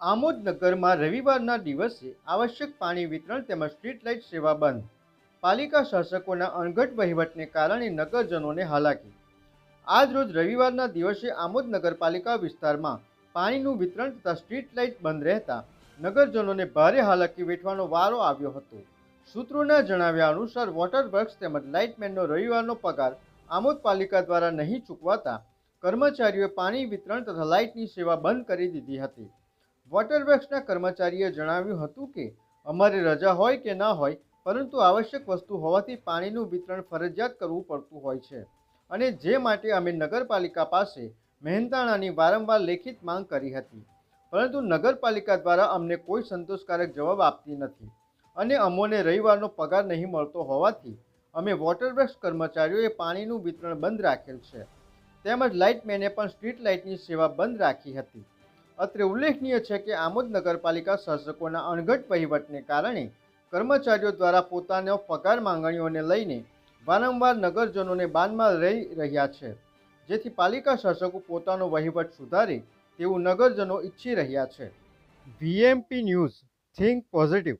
આમોદ નગરમાં રવિવારના દિવસે આવશ્યક પાણી વિતરણ તેમજ સ્ટ્રીટ લાઇટ સેવા બંધ. પાલિકા શાસકોના અણઘટ વહીવટને કારણે નગરજનોને હાલાકી. આજ રોજ રવિવારના દિવસે આમોદ નગરપાલિકા વિસ્તારમાં પાણીનું વિતરણ તથા સ્ટ્રીટ લાઇટ બંધ રહેતા નગરજનોને ભારે હાલાકી વેઠવાનો વારો આવ્યો હતો. સૂત્રોના જણાવ્યા અનુસાર વોટર વર્ક્સ તેમજ લાઇટમેનનો રવિવારનો પગાર આમોદ પાલિકા દ્વારા નહીં ચૂકવાતા કર્મચારીઓએ પાણી વિતરણ તથા લાઇટની સેવા બંધ કરી દીધી હતી. વોટર વર્ક્સના કર્મચારીએ જણાવ્યું હતું કે, અમારે રજા હોય કે ના હોય, પરંતુ આવશ્યક વસ્તુ હોવાથી પાણીનું વિતરણ ફરજિયાત કરવું પડતું હોય છે. અને જે માટે અમે નગરપાલિકા પાસે મહેનતાણાની વારંવાર લેખિત માંગ કરી હતી. પરંતુ નગરપાલિકા દ્વારા અમને કોઈ સંતોષકારક જવાબ આપતી નથી. અને અમોને રવિવારનો પગાર નહીં મળતો હોવાથી, અમે વોટર વર્ક્સ કર્મચારીઓએ પાણીનું વિતરણ બંધ રાખેલ છે. તેમજ લાઇટમેને પણ સ્ટ્રીટ લાઇટની સેવા બંધ રાખી હતી. અત્રે ઉલ્લેખનીય છે કે આમોદ નગરપાલિકા શાસકોના અણઘટ વહીવટને કારણે કર્મચારીઓ દ્વારા પોતાનો પગાર માંગણીઓને લઈને વારંવાર નગરજનોને બાનમાં રહી રહ્યા છે. જેથી પાલિકા શાસકો પોતાનો વહીવટ સુધારે તેવું નગરજનો ઈચ્છી રહ્યા છે. VMP news, think positive.